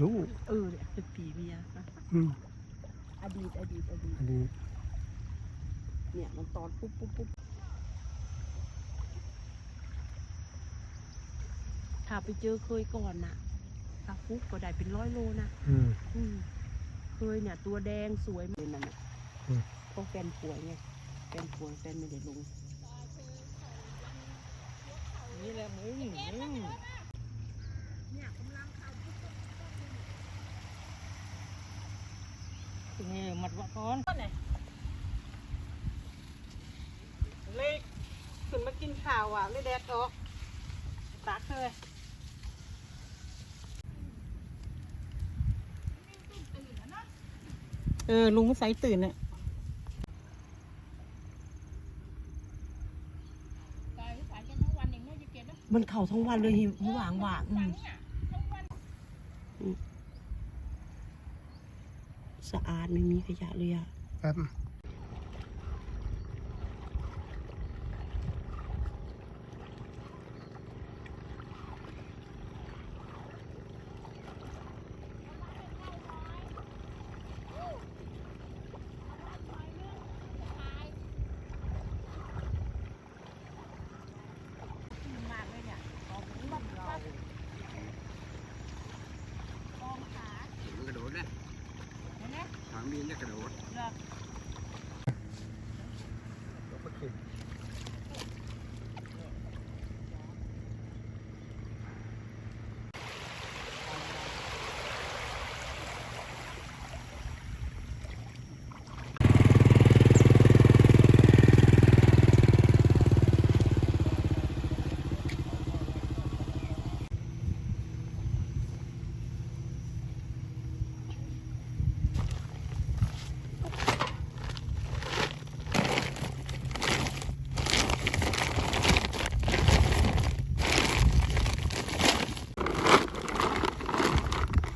รู้เออเนี่ยเป็นปีเมียอืมอดีตอดีตอดีตอันนี้เนี่ยมันตอนปุ๊บปุ๊บปุ๊บถ้าไปเจอเคยก่อนน่ะถ้าฟุกก็ได้เป็นร้อยโลนะอืมอืมเคยเนี่ย ตัวแดงสวยเลยนั่นน่ะอืมเพราะแฟนป่วยไงแฟนป่วยแฟนไม่ได้ลงนี่แหละมึง มึงนี่หมัดวะก้อนเล็กขึ้นมากินข้าวอะเลยแดดออกตากเลยเออ ลุงก็ใส่ตื่นอะมันเข่าทั้งวันเลยหิวหวางหวางอืมอืม สะอาดไม่มีขยะเลยอะแบบ มันกระโดดนะทางมีนจะกระโดด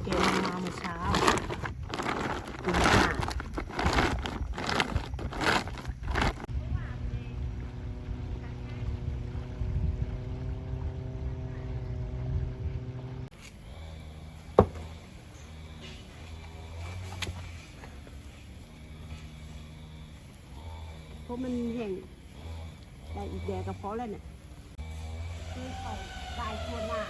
เกมมาเมื่อเช้าตีห้าเพ ราะมันแห้งได้อีกแดดก็พอแล้วเนี่ยคือเขาได้ทั่วหน้า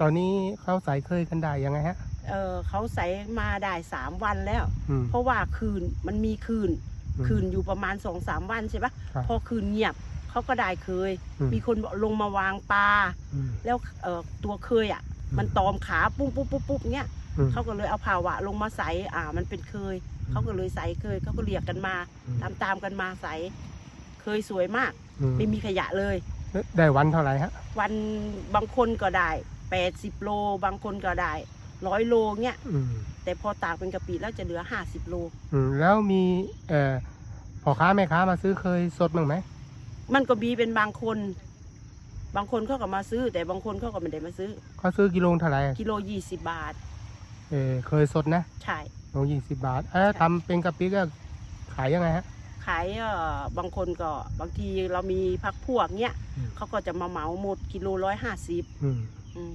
ตอนนี้เขาใส่เคยกันได้ยังไงฮะ เออเขาใส่มาได้สามวันแล้ว อืม เพราะว่าคืนมันมีคืน อืมคืนอยู่ประมาณสองสามวันใช่ปะครับพอคืนเงียบเขาก็ได้เคย อืม มีคนลงมาวางปลา อืม แล้วเออตัวเคยอะ อืม มันตอมขาปุ๊บปุ๊บปุ๊บปุ๊บเงี้ยอืม เขาก็เลยเอาภาวะลงมาใส่อ่า มันเป็นเคยอืมเขาก็เลยใส่เคยเขาก็เรียกกันมาอืมตามตามๆกันมาใส่เคยสวยมากอืมไม่มีขยะเลย ได้วันเท่าไหร่ฮะ วันบางคนก็ได้แปดสิบโล บางคนก็ได้ร้อยโลเงี้ยอืมแต่พอตากเป็นกะปิแล้วจะเหลือห้าสิบโลอืมแล้วมีเอ่อพ่อค้าแม่ค้ามาซื้อเคยสดบ้างไหม มันก็มีเป็นบางคน บางคนเขาก็มาซื้อ แต่บางคนเขาก็ไม่ได้มาซื้อเขาซื้อกิโลเท่าไหร่กิโลยี่สิบบาท เออเคยสดนะใช่ โลยี่สิบบาท เออทำเป็นกะปิก็ขายยังไงฮะ ขายเอ่อบางคนก็บางทีเรามีพักพวกเนี้ยอืม เขาก็จะมาเหมาหมดกิโลร้อยห้าสิบอืม